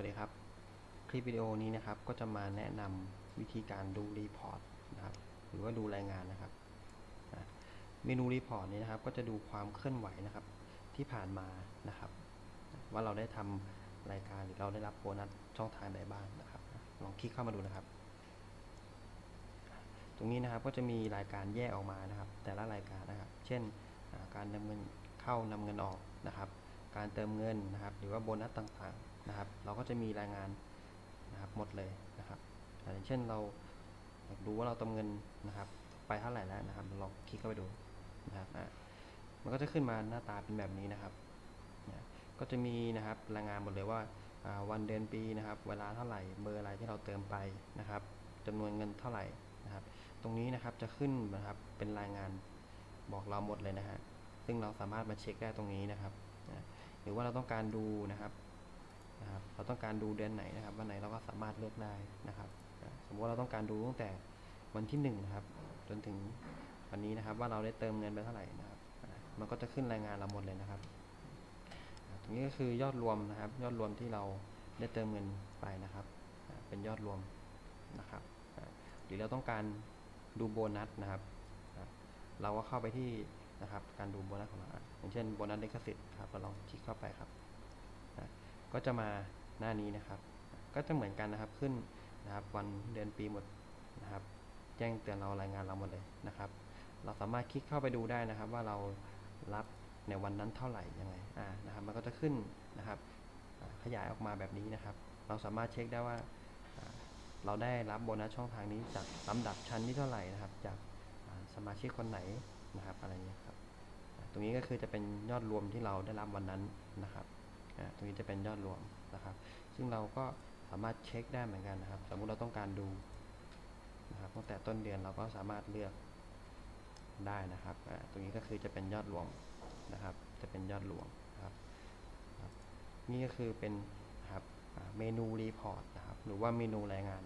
วัสดีครับ คลิปวิดีโอนี้นะครับก็จะมาแนะนำวิธีการดูรีพอร์ตนะครับหรือว่าดูรายงานนะครับเมนูรีพอร์ตนี้นะครับก็จะดูความเคลื่อนไหวนะครับที่ผ่านมานะครับ ว่าเราได้ทำรายการหรือเราได้รับโบนัสช่องทางใดบ้างนะครับ ลองคลิกเข้ามาดูนะครับ ตรงนี้นะครับก็จะมีรายการแยกออกมานะครับ แต่ละรายการนะครับ เช่นการนำเงินเข้านำเงินออกนะครับ การเติมเงินนะครับ หรือว่าโบนัสต่างๆนะครับ เราก็จะมีรายงานนะครับหมดเลยนะครับอย่างเช่นเราอยากดูว่าเราเติมเงินนะครับ ไปเท่าไหร่แล้วนะครับลองคลิกเข้าไปดูนะครับอ่ามันก็จะขึ้นมาหน้าตาเป็นแบบนี้นะครับนะก็จะมีนะครับรายงานหมดเลยว่าวันเดือนปีนะครับ เวลาเท่าไหร่เบอร์อะไรที่เราเติมไปนะครับจำนวนเงินเท่าไหร่นะครับ ตรงนี้นะครับจะขึ้นนะครับเป็นรายงานบอกเราหมดเลยนะฮะซึ่งเราสามารถมาเช็คได้ตรงนี้นะครับ รือว่าเราต้องการดูนะครับนะครับ เราต้องการดูเดือนไหนนะครับ วันไหนเราก็สามารถเลือกได้นะครับสมมติว่าเราต้องการดูตั้งแต่วันที่1นะครับจนถึงวันนี้นะครับ ว่าเราได้เติมเงินไปเท่าไหร่นะครับมันก็จะขึ้นรายงานเราหมดเลยนะครับ ตรงนี้ก็คือยอดรวมนะครับ ยอดรวมที่เราได้เติมเงินไปนะครับ เป็นยอดรวมนะครับ หรือเราต้องการดูโบนัสนะครับ เราก็เข้าไปที่ นะครับ การดูโบนัสของเราอย่างเช่นโบนัสลิขสิทธิ์ครับเราลองคลิกเข้าไปครับอะก็จะมาหน้านี้นะครับ ก็จะเหมือนกันนะครับขึ้นนะครับ วันเดือนปีหมดนะครับ แจ้งเตือนเรารายงานเราหมดเลยนะครับ เราสามารถคลิกเข้าไปดูได้นะครับ ว่าเรารับในวันนั้นเท่าไหร่ยังไงอ่านะครับ มันก็จะขึ้นนะครับ ขยายออกมาแบบนี้นะครับ เราสามารถเช็คได้ว่าเราได้รับโบนัสช่องทางนี้จากลำดับชั้นที่เท่าไหร่นะครับ จากสมาชิกคนไหนนะครับอะไรเงี้ย รับอ่าตรงนี้ก็คือจะเป็นยอดรวมที่เราได้รับวันนั้นนะครับตรงนี้จะเป็นยอดรวมนะครับ ซึ่งเราก็สามารถเช็คได้เหมือนกันนะครับ สมมุติเราต้องการดูนะครับตั้งแต่ต้นเดือนเราก็สามารถเลือกได้นะครับ ตรงนี้ก็คือจะเป็นยอดรวมนะครับ จะเป็นยอดรวมนะครับ นี่ก็คือเป็นครับเมนูรีพอร์ตนะครับ หรือว่าเมนูรายงาน